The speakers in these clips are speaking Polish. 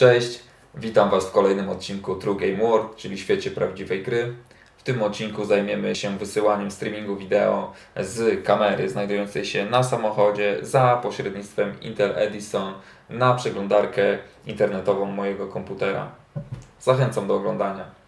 Cześć, witam Was w kolejnym odcinku True Game World, czyli świecie prawdziwej gry. W tym odcinku zajmiemy się wysyłaniem streamingu wideo z kamery znajdującej się na samochodzie za pośrednictwem Intel Edison na przeglądarkę internetową mojego komputera. Zachęcam do oglądania.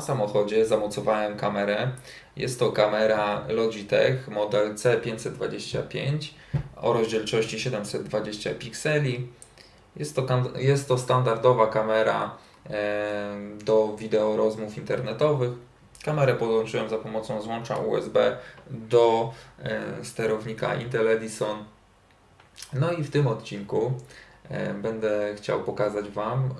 Na samochodzie zamocowałem kamerę. Jest to kamera Logitech model C525 o rozdzielczości 720 pikseli. Jest to, jest to standardowa kamera do wideo rozmów internetowych. Kamerę podłączyłem za pomocą złącza USB do sterownika Intel Edison. No i w tym odcinku będę chciał pokazać Wam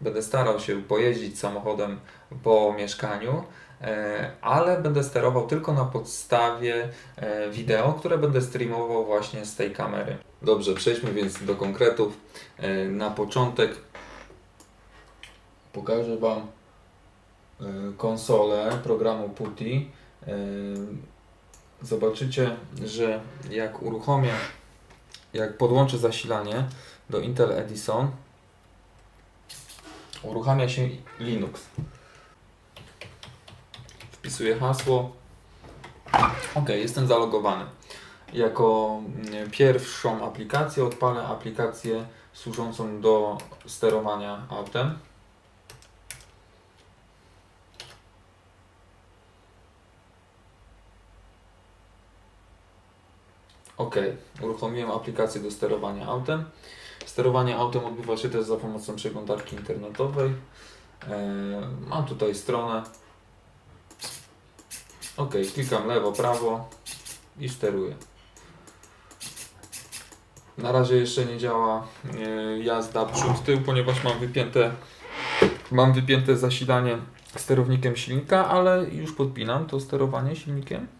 Będę starał się pojeździć samochodem po mieszkaniu, e, ale będę sterował tylko na podstawie e, wideo, które będę streamował właśnie z tej kamery. Dobrze, przejdźmy więc do konkretów. E, Na początek pokażę Wam konsolę programu PuTTY. E, Zobaczycie, że jak uruchomię, jak podłączę zasilanie do Intel Edison, uruchamia się Linux. Wpisuję hasło. Ok, jestem zalogowany. Jako mm, pierwszą aplikację odpalę aplikację służącą do sterowania autem. Ok, uruchomiłem aplikację do sterowania autem. Sterowanie autem odbywa się też za pomocą przeglądarki internetowej. E, Mam tutaj stronę. Ok, klikam lewo, prawo i steruję. Na razie jeszcze nie działa e, jazda przód, tył, ponieważ mam wypięte, mam wypięte zasilanie sterownikiem silnika, ale już podpinam to sterowanie silnikiem.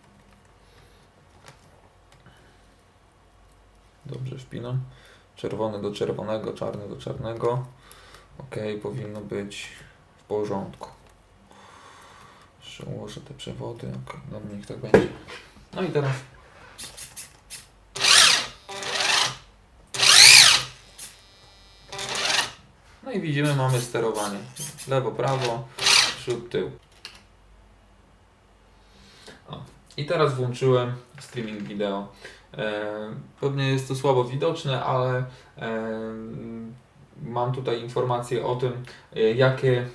Dobrze wpinam. Czerwony do czerwonego, czarny do czarnego. Ok, powinno być w porządku. Jeszcze ułożę te przewody. Ok, dobra, niech tak będzie. No i teraz. No i widzimy, mamy sterowanie. Lewo, prawo, przód, tył. O. I teraz włączyłem streaming wideo. E, Pewnie jest to słabo widoczne, ale e, mam tutaj informacje o tym, e, jakie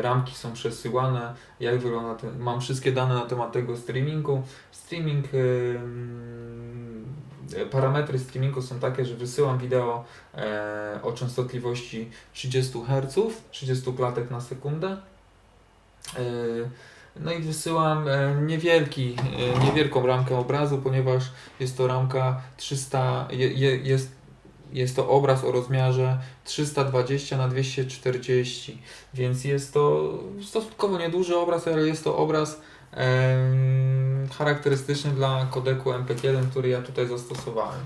ramki są przesyłane, jak wygląda ten, mam wszystkie dane na temat tego streamingu. Streaming, parametry streamingu są takie, że wysyłam wideo o częstotliwości 30 Hz, 30 klatek na sekundę. No i wysyłam e, niewielki, e, niewielką ramkę obrazu, ponieważ jest to ramka 300, je, je, jest, jest to obraz o rozmiarze 320 na 240, więc jest to stosunkowo nieduży obraz, ale jest to obraz charakterystyczny dla kodeku MP1, który ja tutaj zastosowałem.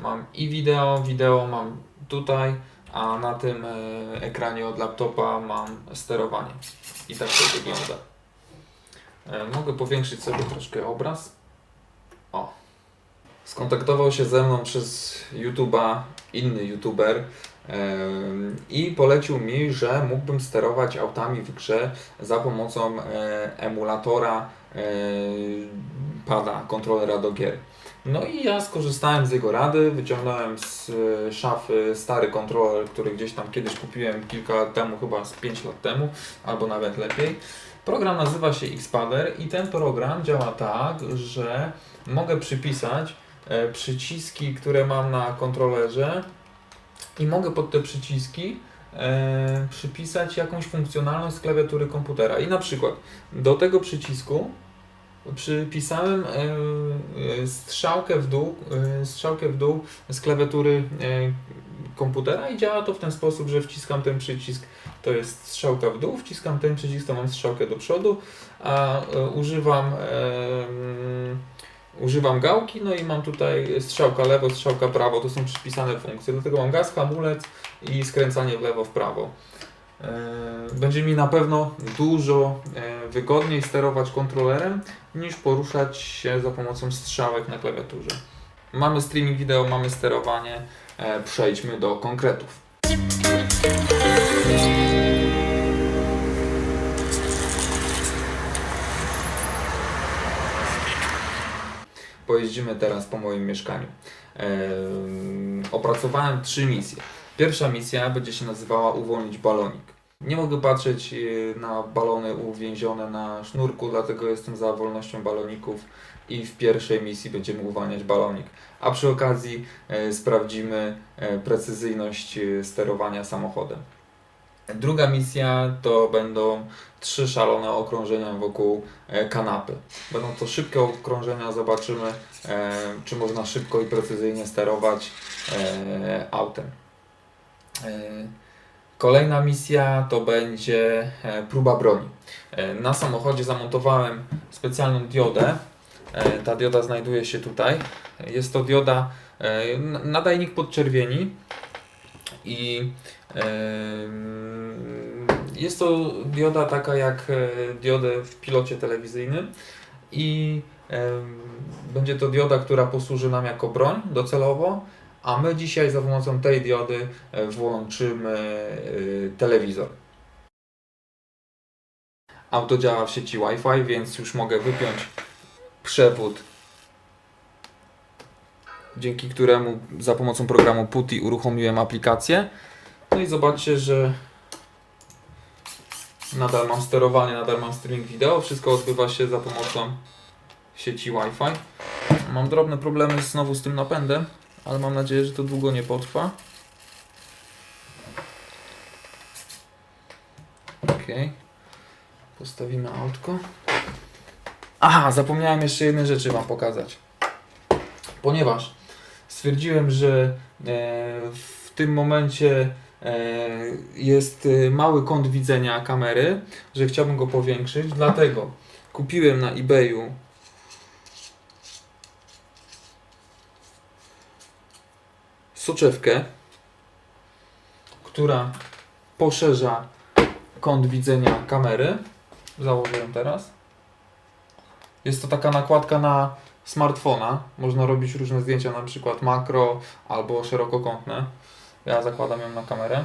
Mam i wideo, wideo mam tutaj, a na tym e, ekranie od laptopa mam sterowanie. I tak to wygląda. E, Mogę powiększyć sobie troszkę obraz. O. Skontaktował się ze mną przez YouTube'a inny YouTuber i polecił mi, że mógłbym sterować autami w grze za pomocą e, emulatora pada, kontrolera do gier. No i ja skorzystałem z jego rady, wyciągnąłem z e, szafy stary kontroler, który gdzieś tam kiedyś kupiłem kilka lat temu, chyba z 5 lat temu, albo nawet lepiej. Program nazywa się Xpader i ten program działa tak, że mogę przypisać e, przyciski, które mam na kontrolerze i mogę pod te przyciski e, przypisać jakąś funkcjonalność z klawiatury komputera. I na przykład do tego przycisku przypisałem e, e, strzałkę w dół, e, strzałkę w dół z klawiatury komputera i działa to w ten sposób, że wciskam ten przycisk, to jest strzałka w dół, wciskam ten przycisk, to mam strzałkę do przodu, a używam mm, używam gałki, no i mam tutaj strzałka lewo, strzałka prawo, to są przypisane funkcje, dlatego mam gaz, hamulec i skręcanie w lewo, w prawo. E, Będzie mi na pewno dużo e, wygodniej sterować kontrolerem niż poruszać się za pomocą strzałek na klawiaturze. Mamy streaming wideo, mamy sterowanie, e, przejdźmy do konkretów. Pojeździmy teraz po moim mieszkaniu. Em, opracowałem trzy misje. Pierwsza misja będzie się nazywała Uwolnić balonik. Nie mogę patrzeć e, na balony uwięzione na sznurku, dlatego jestem za wolnością baloników i w pierwszej misji będziemy uwalniać balonik. A przy okazji e, sprawdzimy e, precyzyjność sterowania samochodem. Druga misja to będą trzy szalone okrążenia wokół e, kanapy. Będą to szybkie okrążenia, zobaczymy e, czy można szybko i precyzyjnie sterować e, autem. E, Kolejna misja to będzie e, próba broni. E, Na samochodzie zamontowałem specjalną diodę. Ta dioda znajduje się tutaj. Jest to dioda, nadajnik podczerwieni i em, jest to dioda taka jak diodę w pilocie telewizyjnym i będzie to dioda, która posłuży nam jako broń docelowo, a my dzisiaj za pomocą tej diody e, włączymy e, telewizor. Auto działa w sieci Wi-Fi, więc już mogę wypiąć przewód, dzięki któremu za pomocą programu PuTTY uruchomiłem aplikację. No i zobaczcie, że nadal mam sterowanie, nadal mam streaming wideo. Wszystko odbywa się za pomocą sieci Wi-Fi. Mam drobne problemy znowu z tym napędem, ale mam nadzieję, że to długo nie potrwa. Ok. Postawimy autko. Aha, zapomniałem jeszcze jednej rzeczy Wam pokazać. Ponieważ stwierdziłem, że e, w tym momencie e, jest e, mały kąt widzenia kamery, że chciałbym go powiększyć, dlatego kupiłem na eBayu soczewkę, która poszerza kąt widzenia kamery. Założę ją teraz. Jest to taka nakładka na smartfona. Można robić różne zdjęcia, na przykład makro albo szerokokątne. Ja zakładam ją na kamerę.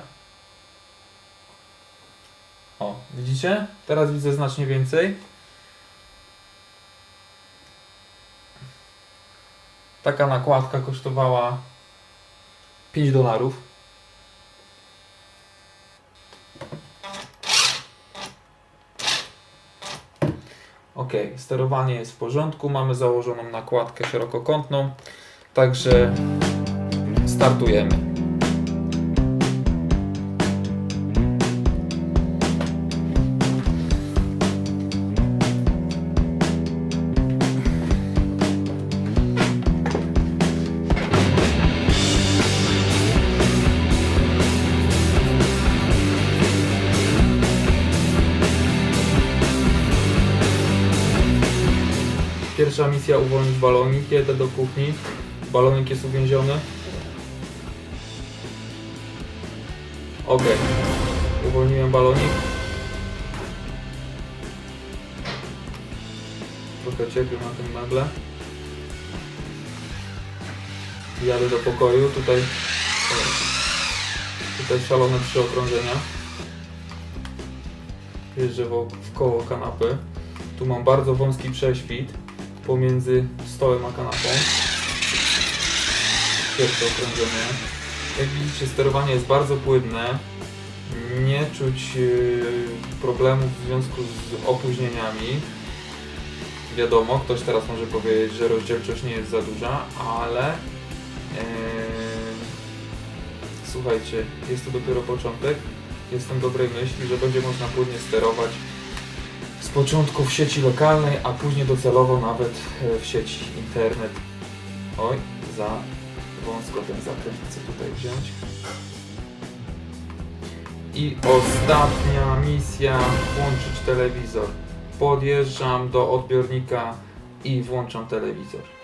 O, widzicie? Teraz widzę znacznie więcej. Taka nakładka kosztowała 5 dolarów. Ok, sterowanie jest w porządku, mamy założoną nakładkę szerokokątną, także startujemy. Pierwsza misja uwolnić balonik, jedę do kuchni, balonik jest uwięziony. Ok, uwolniłem balonik. Trochę cierpię na tym meble. Jadę do pokoju, tutaj, tutaj szalone trzy okrążenia. Jeżdżę w koło kanapy. Tu mam bardzo wąski prześwit pomiędzy stołem a kanapą. Pierwsze okrążenie. Jak widzicie, sterowanie jest bardzo płynne. Nie czuć yy, problemów w związku z opóźnieniami. Wiadomo, ktoś teraz może powiedzieć, że rozdzielczość nie jest za duża, ale yy, słuchajcie, jest to dopiero początek. jestem dobrej myśli, że będzie można płynnie sterować początku w sieci lokalnej, a później docelowo nawet e, w sieci internet. Oj, za wąsko ten zakręt chcę tutaj wziąć. I ostatnia misja, włączyć telewizor. Podjeżdżam do odbiornika i włączam telewizor.